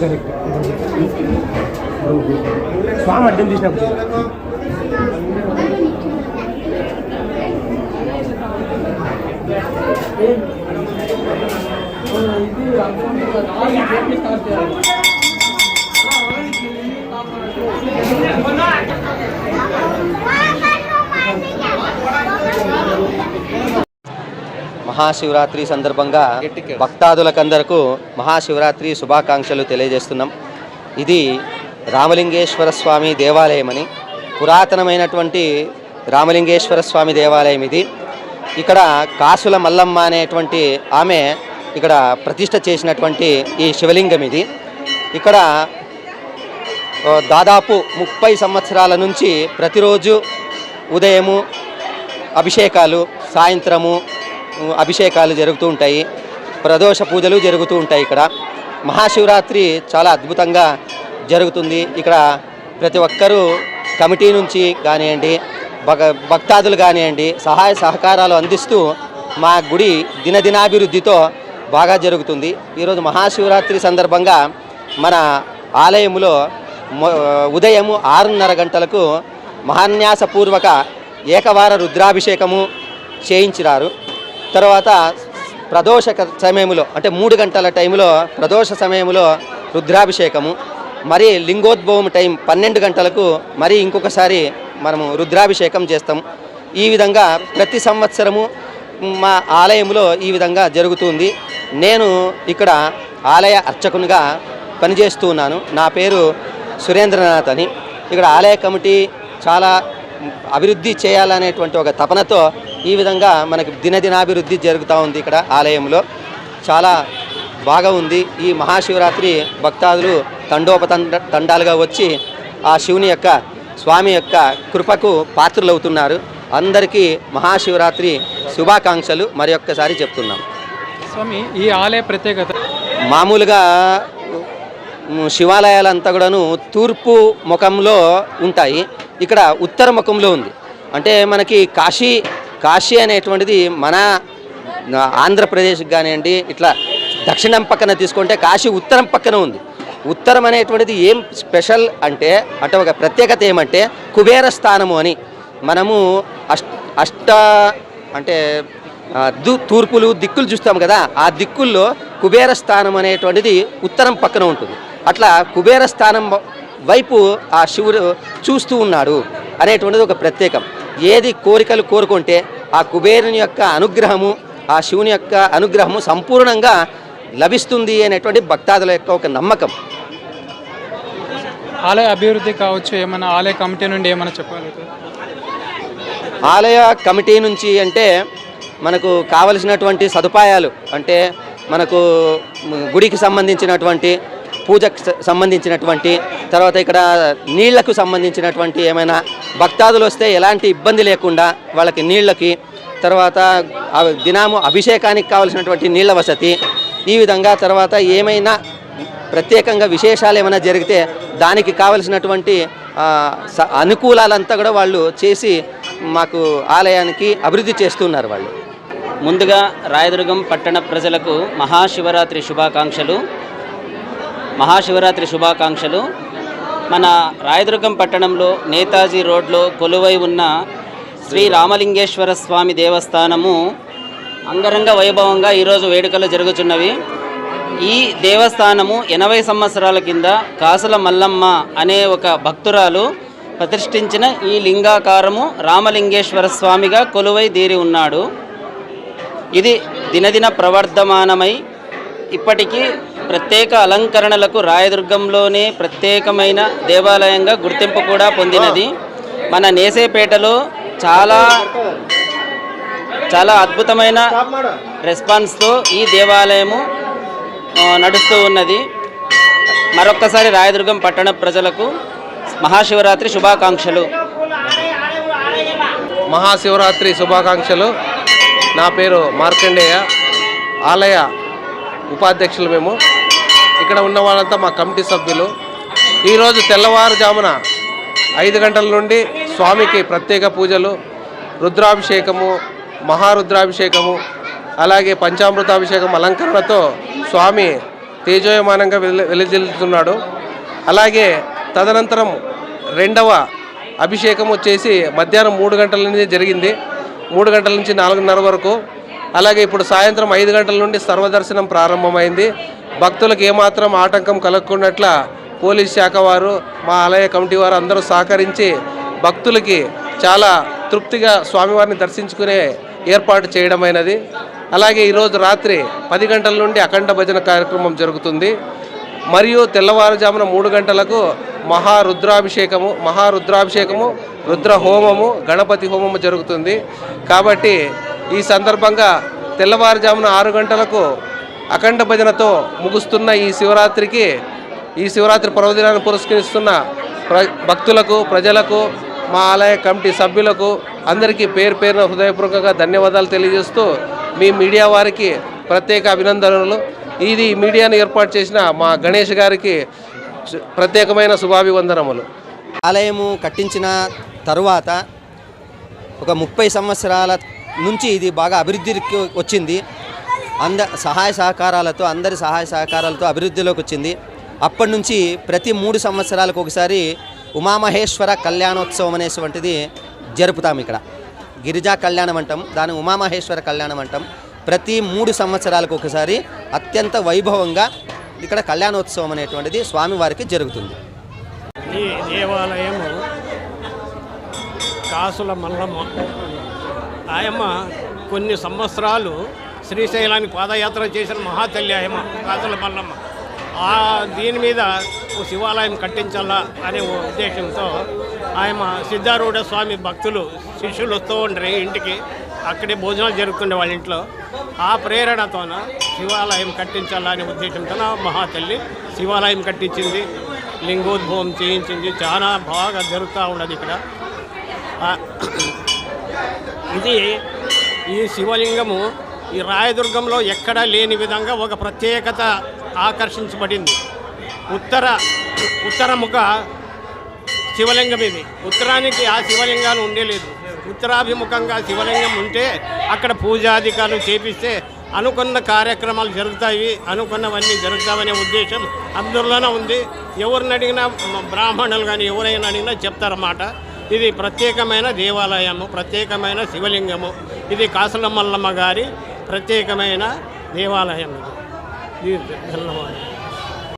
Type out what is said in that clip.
Correct. స్వామి అడ్డం చేసినప్పుడు తీసినప్పుడు మహాశివరాత్రి సందర్భంగా భక్తాదులకందరకు మహాశివరాత్రి శుభాకాంక్షలు తెలియజేస్తున్నాం. ఇది రామలింగేశ్వర స్వామి దేవాలయమని పురాతనమైనటువంటి రామలింగేశ్వర స్వామి దేవాలయం ఇది. ఇక్కడ కాసుల మల్లమ్మ అనేటువంటి ఆమె ఇక్కడ ప్రతిష్ట చేసినటువంటి ఈ శివలింగం ఇది. ఇక్కడ దాదాపు ముప్పై సంవత్సరాల నుంచి ప్రతిరోజు ఉదయము అభిషేకాలు సాయంత్రము అభిషేకాలు జరుగుతూ ఉంటాయి. ప్రదోష పూజలు జరుగుతూ ఉంటాయి ఇక్కడ. మహాశివరాత్రి చాలా అద్భుతంగా జరుగుతుంది. ఇక్కడ ప్రతి ఒక్కరూ కమిటీ నుంచి కానివ్వండి భగ భక్తాదులు కానివ్వండి సహాయ సహకారాలు అందిస్తూ మా గుడి దినదినాభివృద్ధితో బాగా జరుగుతుంది. ఈరోజు మహాశివరాత్రి సందర్భంగా మన ఆలయములో ఉదయము ఆరున్నర గంటలకు మహాన్యాసపూర్వక ఏకవార రుద్రాభిషేకము చేయించినారు. తర్వాత ప్రదోష సమయంలో అంటే మూడు గంటల టైంలో ప్రదోష సమయంలో రుద్రాభిషేకము మరి లింగోద్భవం టైం పన్నెండు గంటలకు మరి ఇంకొకసారి మనము రుద్రాభిషేకం చేస్తాం ఈ విధంగా ప్రతి సంవత్సరము మా ఆలయంలో ఈ విధంగా జరుగుతుంది. నేను ఇక్కడ ఆలయ అర్చకునిగా పనిచేస్తూ ఉన్నాను. నా పేరు సురేంద్రనాథ్ అని. ఇక్కడ ఆలయ కమిటీ చాలా అభివృద్ధి చేయాలనేటువంటి ఒక తపనతో ఈ విధంగా మనకి దినదినాభివృద్ధి జరుగుతూ ఉంది ఇక్కడ ఆలయంలో. చాలా బాగా ఉంది. ఈ మహాశివరాత్రి భక్తాదులు తండోపతండ తండాలుగా వచ్చి ఆ శివుని యొక్క స్వామి యొక్క కృపకు పాత్రులవుతున్నారు. అందరికీ మహాశివరాత్రి శుభాకాంక్షలు. మరి ఒక్కసారి చెప్తున్నాం. స్వామి ఈ ఆలయ ప్రత్యేకత? మామూలుగా శివాలయాలంతా కూడాను తూర్పు ముఖంలో ఉంటాయి. ఇక్కడ ఉత్తర ముఖంలో ఉంది. అంటే మనకి కాశీ కాశీ అనేటువంటిది మన ఆంధ్రప్రదేశ్కి కానివ్వండి ఇట్లా దక్షిణం పక్కన తీసుకుంటే కాశీ ఉత్తరం పక్కన ఉంది. ఉత్తరం అనేటువంటిది ఏం స్పెషల్ అంటే అంటే ఒక ప్రత్యేకత ఏమంటే కుబేర స్థానము అని. మనము అష్ట అష్ట అంటే దు తూర్పులు దిక్కులు చూస్తాం కదా ఆ దిక్కుల్లో కుబేర స్థానం అనేటువంటిది ఉత్తరం పక్కన ఉంటుంది. అట్లా కుబేర స్థానం వైపు ఆ శివుడు చూస్తూ ఉన్నాడు అనేటువంటిది ఒక ప్రత్యేకం. ఏది కోరికలు కోరుకుంటే ఆ కుబేరుని యొక్క అనుగ్రహము ఆ శివుని యొక్క అనుగ్రహము సంపూర్ణంగా లభిస్తుంది అనేటువంటి భక్తాదుల యొక్క ఒక నమ్మకం. ఆలయ అభివృద్ధి కావచ్చు ఏమైనా ఆలయ కమిటీ నుండి ఏమైనా చెప్పాలి? ఆలయ కమిటీ నుంచి అంటే మనకు కావలసినటువంటి సదుపాయాలు అంటే మనకు గుడికి సంబంధించినటువంటి పూజకు సంబంధించినటువంటి తర్వాత ఇక్కడ నీళ్ళకు సంబంధించినటువంటి ఏమైనా భక్తాదులు వస్తే ఎలాంటి ఇబ్బంది లేకుండా వాళ్ళకి నీళ్ళకి తర్వాత దినాము అభిషేకానికి కావలసినటువంటి నీళ్ళ వసతి ఈ విధంగా తర్వాత ఏమైనా ప్రత్యేకంగా విశేషాలు ఏమైనా జరిగితే దానికి కావలసినటువంటి స- అనుకూలాలంతా కూడా వాళ్ళు చేసి మాకు ఆలయానికి అభివృద్ధి చేస్తున్నారు వాళ్ళు. ముందుగా రాయదుర్గం పట్టణ ప్రజలకు మహాశివరాత్రి శుభాకాంక్షలు. మహాశివరాత్రి శుభాకాంక్షలు. మన రాయదుర్గం పట్టణంలో నేతాజీ రోడ్లో కొలువై ఉన్న శ్రీ రామలింగేశ్వర స్వామి దేవస్థానము అంగరంగ వైభవంగా ఈరోజు వేడుకలు జరుగుతున్నవి ఈ దేవస్థానము ఎనభై సంవత్సరాల కింద కాసుల మల్లమ్మ అనే ఒక భక్తురాలు ప్రతిష్ఠించిన ఈ లింగాకారము రామలింగేశ్వర స్వామిగా కొలువై దీరి ఉన్నాడు. ఇది దినదిన ప్రవర్ధమానమై ఇప్పటికీ ప్రత్యేక అలంకరణలకు రాయదుర్గంలోనే ప్రత్యేకమైన దేవాలయంగా గుర్తింపు కూడా పొందినది. మన నేసేపేటలో చాలా చాలా అద్భుతమైన రెస్పాన్స్తో ఈ దేవాలయము నడుస్తూ ఉన్నది. మరొక్కసారి రాయదుర్గం పట్టణ ప్రజలకు మహాశివరాత్రి శుభాకాంక్షలు. మహాశివరాత్రి శుభాకాంక్షలు. నా పేరు మార్కండేయ. ఆలయ ఉపాధ్యక్షులు మేము. ఇక్కడ ఉన్న వాళ్ళంతా మా కమిటీ సభ్యులు. ఈరోజు తెల్లవారుజామున ఐదు గంటల నుండి స్వామికి ప్రత్యేక పూజలు రుద్రాభిషేకము మహారుద్రాభిషేకము అలాగే పంచామృతాభిషేకం అలంకరణతో స్వామి తేజోయమానంగా వెల అలాగే తదనంతరం రెండవ అభిషేకం వచ్చేసి మధ్యాహ్నం మూడు గంటల నుంచి జరిగింది. మూడు గంటల నుంచి నాలుగున్నర వరకు. అలాగే ఇప్పుడు సాయంత్రం ఐదు గంటల నుండి సర్వదర్శనం ప్రారంభమైంది. భక్తులకు ఏమాత్రం ఆటంకం కలగకున్నట్ల పోలీస్ శాఖ వారు మా ఆలయ కమిటీ వారు అందరూ సహకరించి భక్తులకి చాలా తృప్తిగా స్వామివారిని దర్శించుకునే ఏర్పాటు చేయడమైనది. అలాగే ఈరోజు రాత్రి పది గంటల నుండి అఖండ భజన కార్యక్రమం జరుగుతుంది. మరియు తెల్లవారుజామున మూడు గంటలకు మహారుద్రాభిషేకము మహారుద్రాభిషేకము రుద్ర హోమము గణపతి హోమము జరుగుతుంది. కాబట్టి ఈ సందర్భంగా తెల్లవారుజామున ఆరు గంటలకు అఖండ భజనతో ముగుస్తున్న ఈ శివరాత్రికి ఈ శివరాత్రి పర్వదినాన్ని పురస్కరిస్తున్న ప్ర భక్తులకు ప్రజలకు మా ఆలయ కమిటీ సభ్యులకు అందరికీ పేరు పేరున హృదయపూర్వకంగా ధన్యవాదాలు తెలియజేస్తూ మీ మీడియా వారికి ప్రత్యేక అభినందనలు. ఇది మీడియాను ఏర్పాటు చేసిన మా గణేష్ గారికి ప్రత్యేకమైన శుభాభివందనములు. ఆలయము కట్టించిన తరువాత ఒక ముప్పై సంవత్సరాల నుంచి ఇది బాగా అభివృద్ధికి వచ్చింది. అంద సహాయ సహకారాలతో అందరి సహాయ సహకారాలతో అభివృద్ధిలోకి వచ్చింది. అప్పటి నుంచి ప్రతి మూడు సంవత్సరాలకు ఒకసారి ఉమామహేశ్వర కళ్యాణోత్సవం అనేటువంటిది జరుపుతాం ఇక్కడ. గిరిజా కళ్యాణం అంటాం దాని ఉమామహేశ్వర కళ్యాణం అంటాం ప్రతి మూడు సంవత్సరాలకు ఒకసారి అత్యంత వైభవంగా ఇక్కడ కళ్యాణోత్సవం అనేటువంటిది స్వామివారికి జరుగుతుంది. ఈ దేవాలయము కాసుల మల్లమ్మ. ఆయమ్మ కొన్ని సంవత్సరాలు శ్రీశైలానికి పాదయాత్ర చేసిన మహాతల్లి ఆయమ్మ కాసుల మల్లమ్మ ఆ దీని మీద ఓ శివాలయం కట్టించాలా అనే ఉద్దేశంతో ఆయమ్మ సిద్ధారూఢ స్వామి భక్తులు శిష్యులు వస్తూ ఉండరు ఇంటికి. అక్కడే భోజనాలు జరుగుతుండే వాళ్ళ ఇంట్లో. ఆ ప్రేరణతోన శివాలయం కట్టించాలా అనే ఉద్దేశంతో నా మహాతల్లి శివాలయం కట్టించింది. లింగోద్భవం చేయించింది. చాలా బాగా జరుగుతూ ఉన్నది ఇక్కడ. ఇది ఈ శివలింగము ఈ రాయదుర్గంలో ఎక్కడా లేని విధంగా ఒక ప్రత్యేకత ఆకర్షించబడింది. ఉత్తర ఉత్తరముఖ శివలింగం ఇది. ఉత్తరానికి ఆ శివలింగాలు ఉండేలేదు. ఉత్తరాభిముఖంగా శివలింగం ఉంటే అక్కడ పూజాధికారులు చేపిస్తే అనుకున్న కార్యక్రమాలు జరుగుతాయి అనుకున్నవన్నీ జరుగుతావనే ఉద్దేశం అందరిలోనే ఉంది. ఎవరిని అడిగినా బ్రాహ్మణులు కానీ ఎవరైనా అడిగినా చెప్తారన్నమాట. ఇది ప్రత్యేకమైన దేవాలయము ప్రత్యేకమైన శివలింగము. ఇది కాసలమల్లమ్మ గారి ప్రత్యేకమైన దేవాలయం ఇది.